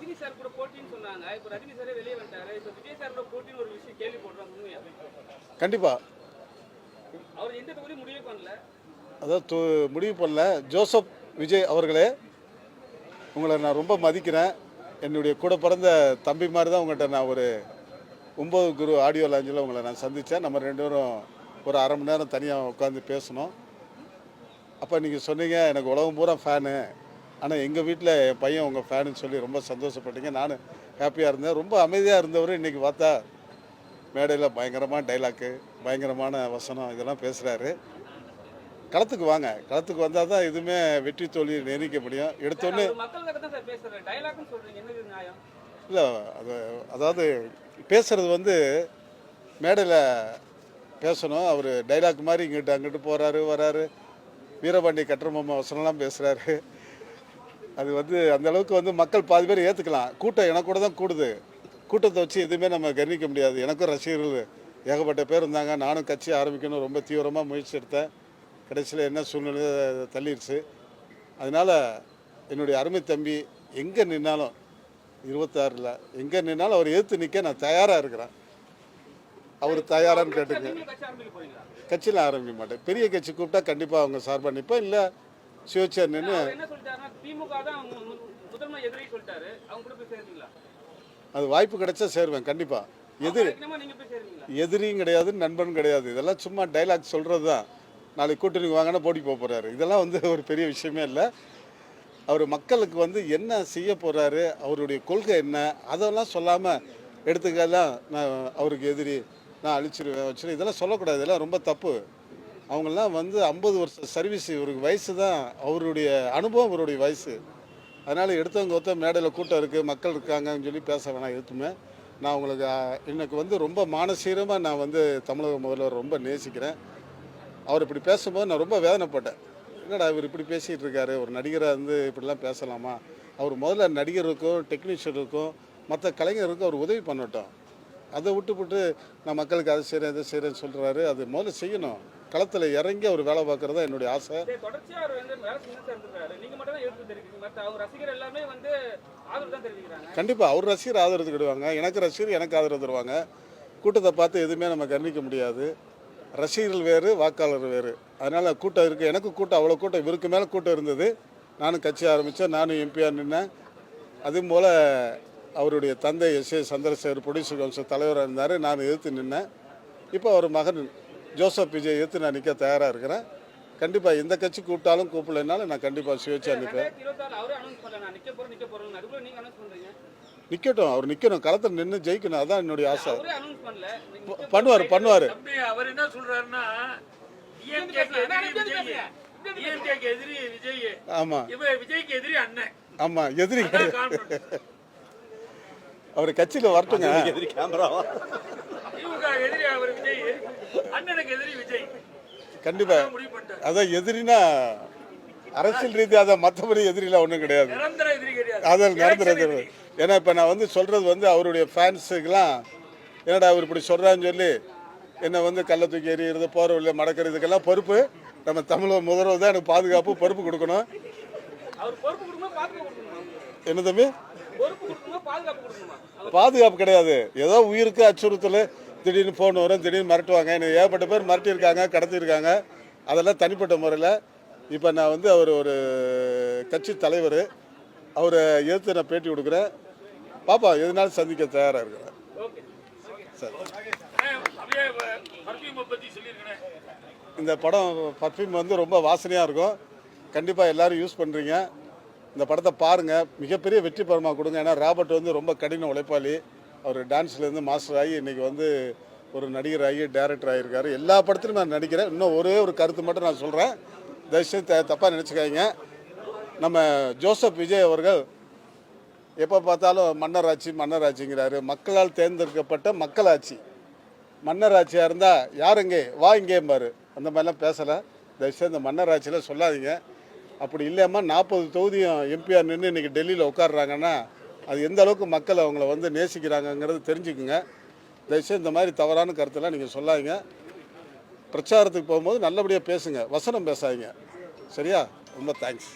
Rajini sir கூட போட்டின்னு சொன்னாங்க. இப்போ ரஜினி சாரே வெளியே வந்துட்டாரு. இப்போ விஜய் சார் கூட போட்டின்னு ஒரு விஷயம் கேள்வி போடுறாங்க உண்மையா? கண்டிப்பாக அவர் எந்த தொகுதி முடிவே பண்ணல. அதாவது முடிவு பண்ணல. ஜோசப் விஜய் அவர்களே உங்களை நான் ரொம்ப மதிக்கிறேன். என்னுடைய கூட பிறந்த தம்பி மாதிரி தான் உங்கள்கிட்ட நான் ஒரு ஒம்பது குரு ஆடியோ லாஞ்சில் உங்களை நான் சந்தித்தேன். நம்ம ரெண்டு பேரும் ஒரு அரை மணி நேரம் தனியாக உட்காந்து பேசணும். அப்போ நீங்கள் சொன்னீங்க எனக்கு உலகம் பூரா ஃபேனு ஆனால் எங்கள் வீட்டில் என் பையன் உங்கள் ஃபேனுன்னு சொல்லி ரொம்ப சந்தோஷப்பட்டீங்க. நானும் ஹாப்பியாக இருந்தேன். ரொம்ப அமைதியாக இருந்தவர் இன்றைக்கி பார்த்தா மேடையில் பயங்கரமான டைலாக்கு பயங்கரமான வசனம் இதெல்லாம் பேசுகிறாரு களத்துக்கு வாங்க. களத்துக்கு வந்தால் தான் எதுவுமே வெற்றி தோல்வி நிர்ணயிக்க முடியும். எடுத்தோன்னே இல்லை அது அதாவது பேசுகிறது வந்து மேடையில் பேசணும். அவர் டைலாக் மாதிரி இங்கிட்டு அங்கிட்டு போகிறாரு வராரு. வீரபாண்டி கட்டுரமம்மா வசனம்லாம் பேசுகிறாரு அது வந்து அந்த அளவுக்கு வந்து மக்கள் பாதி பேர் ஏற்றுக்கலாம் கூட்டம் எனக்கு கூட தான் கூடுது. கூட்டத்தை வச்சு எதுவுமே நம்ம கவனிக்க முடியாது. எனக்கும் ரசிகர்கள் ஏகப்பட்ட பேர் இருந்தாங்க. நானும் கட்சி ஆரம்பிக்கணும் ரொம்ப தீவிரமாக முயற்சி எடுத்தேன். கடைசியில் என்ன சூழ்நிலை தள்ளிடுச்சு. அதனால் என்னுடைய அருமை தம்பி எங்கே நின்னாலும் இருபத்தாறில் எங்கே நின்னாலும் அவர் எதிர்த்து நிற்க நான் தயாராக இருக்கிறேன். அவர் தயாரான்னு கேட்டுங்க. கட்சியில் ஆரம்பிக்க மாட்டேன். பெரிய கட்சி கூப்பிட்டா கண்டிப்பாக அவங்க சார்பாக நிற்பேன் இல்லை சிவச்சர் நின்று அவர் என்ன சொல்லிட்டாருன்னா திமுக தான் மு- மு- முதன்மை எதிரி சொல்லிட்டாரு. அவங்க கூட போய் சேர்ந்தீங்களா அது வாய்ப்பு கிடைச்சா சேருவேன் கண்டிப்பாக எதிரி எதிரியும் கிடையாது நண்பனும் கிடையாது. இதெல்லாம் சும்மா டைலாக் சொல்கிறது தான். நாளைக்கு கூட்டணிக்கு வாங்கினா போட்டி போக போகிறாரு இதெல்லாம் வந்து ஒரு பெரிய விஷயமே இல்லை. அவர் மக்களுக்கு வந்து என்ன செய்ய போகிறாரு அவருடைய கொள்கை என்ன அதெல்லாம் சொல்லாமல் எடுத்துக்கலாம் நான் அவருக்கு எதிரி நான் அழிச்சிருவேன் வச்சிருவேன். இதெல்லாம் சொல்லக்கூடாது. இதெல்லாம் ரொம்ப தப்பு. அவங்கெல்லாம் வந்து ஐம்பது வருஷம் சர்வீஸ் இவருக்கு வயசு தான் அவருடைய அனுபவம் இவருடைய வயசு. அதனால் எடுத்தவங்க ஒருத்த மேடையில் கூட்டம் இருக்குது மக்கள் இருக்காங்கன்னு சொல்லி பேச வேணாம் எதுவுமே நான் உங்களுக்கு எனக்கு வந்து ரொம்ப மானசீரமாக நான் வந்து தமிழக முதல்வர் ரொம்ப நேசிக்கிறேன். அவர் இப்படி பேசும்போது நான் ரொம்ப வேதனைப்பட்டேன். என்னடா இவர் இப்படி பேசிகிட்டு இருக்காரு ஒரு நடிகராக இருந்து இப்படிலாம் பேசலாமா? அவர் முதல்ல நடிகருக்கும் டெக்னீஷியனுக்கும் மற்ற கலைஞருக்கும் அவர் உதவி பண்ணட்டும். அதை விட்டுவிட்டு நான் மக்களுக்கு அதை செய்கிறேன் இதை செய்கிறேன்னு சொல்கிறாரு அது முதல்ல செய்யணும். களத்தில் இறங்கி அவர் வேலை பார்க்குறது தான் என்னுடைய ஆசை. கண்டிப்பாக அவர் ரசிகர் ஆதரவு தருவாங்க. எனக்கு ரசிகர் எனக்கு ஆதரவு தருவாங்க. கூட்டத்தை பார்த்து எதுவுமே நம்ம கவனிக்க முடியாது. ரசிகர்கள் வேறு வாக்காளர் வேறு. அதனால் கூட்டம் இருக்குது எனக்கு கூட்டம் அவ்வளோ கூட்டம் இவருக்கு மேலே கூட்டம் இருந்தது. நானும் கட்சி ஆரம்பித்தேன் நானும் எம்பியாக நின்னேன். அதுவும் போல் அவருடைய தந்தை S A Chandrasekhar producer council தலைவராக இருந்தார். நான் எதிர்த்து நின்னேன். இப்போ அவர் மகன் ஜோசப் விஜய் எதிர்த்து நான் நிற்க தயாராக இருக்கிறேன். கண்டிப்பாக எந்த கட்சி கூப்பிட்டாலும் கூப்பிடலைனாலும் நான் கண்டிப்பாக சுயேட்சா நிற்பேன் நிற்கட்டும் அவர் நிற்கணும் களத்தில் நின்று ஜெயிக்கணும். அதான் என்னுடைய ஆசை. பண்ணுவார் பண்ணுவார். அவர் என்ன சொல்றாருன்னா விஜய். ஆமாம் இவ விஜய்க்கு எதிரி அண்ணன். எதிரி. அவர் கட்சியில் வரட்டுங்க. திமுக எதிரி அவர் விஜய் அண்ணனுக்கு எதிரி விஜய். கண்டிப்பாக அதான் எதிரினா அரசியல் ரீதியாக அதான் மற்றபடி எதிரிலாம் ஒன்றும் கிடையாது. நிரந்தர எதிரி கிடையாது. அதில் Election எதிரி. ஏன்னா இப்போ நான் வந்து சொல்கிறது வந்து அவருடைய ஃபேன்ஸுக்கெல்லாம் என்னடா அவர் இப்படி சொல்கிறான்னு சொல்லி என்னை வந்து கள்ள தூக்கி எறிகிறது போகிற வழியில் மடக்கிறதுக்கெல்லாம் பொறுப்பு. நம்ம தமிழக முதல்வர் தான் எனக்கு பாதுகாப்பு பொறுப்பு கொடுக்கணும். என்ன தம்பி? பாதுகாப்பு கிடையாது. ஏதோ உயிருக்கு அச்சுறுத்தல் திடீர்னு ஃபோன் வரும் திடீர்னு மிரட்டுவாங்க. எனக்கு ஏகப்பட்ட பேர் மிரட்டியிருக்காங்க கடத்தியிருக்காங்க. அதெல்லாம் தனிப்பட்ட முறையில் இப்போ நான் வந்து அவர் ஒரு கட்சி தலைவர். அவரை எதிர்த்து நான் பேட்டி கொடுக்குறேன். பாப்பா எதுனாலும் சந்திக்க தயாராக இருக்கிறேன் சரி. இந்த படம் பர்ஃப்யூம் வந்து ரொம்ப வாசனையாக இருக்கும். கண்டிப்பாக எல்லாரும் யூஸ் பண்ணுறீங்க இந்த படத்தை பாருங்கள் மிகப்பெரிய வெற்றி படமாக கொடுங்க. ஏன்னா ராபர்ட் வந்து ரொம்ப கடின உழைப்பாளி. அவர் டான்ஸ்லேருந்து மாஸ்டர் ஆகி இன்றைக்கி வந்து ஒரு நடிகராகி டேரக்டர் ஆகியிருக்காரு. எல்லா படத்துலையும் நான் நடிக்கிறேன். இன்னும் ஒரே ஒரு கருத்து மட்டும் நான் சொல்கிறேன் தயவுசெய்து த தப்பாக நினச்சிக்காதீங்க. நம்ம ஜோசப் விஜய் அவர்கள் எப்போ பார்த்தாலும் மன்னராட்சி மன்னராட்சிங்கிறாரு. மக்களால் தேர்ந்தெடுக்கப்பட்ட மக்களாட்சி. மன்னராட்சியாக இருந்தால் யார் இங்கே? வா இங்கேம்பாரு. அந்த மாதிரிலாம் பேசலை. தயவுசெய்து இந்த மன்னராட்சியில் சொல்லாதீங்க. அப்படி இல்லாமல் நாற்பது தொகுதியும் எம்பிஆர் நின்று இன்றைக்கி டெல்லியில் உட்காடுறாங்கன்னா அது எந்த அளவுக்கு மக்கள் அவங்கள வந்து நேசிக்கிறாங்கங்கிறது தெரிஞ்சுக்குங்க. தயவுசெய்து இந்த மாதிரி தவறான கருத்தெல்லாம் நீங்கள் சொல்லாதீங்க. பிரச்சாரத்துக்கு போகும்போது நல்லபடியாக பேசுங்க. வசனம் பேசாதீங்க. சரியா? ரொம்ப தேங்க்ஸ்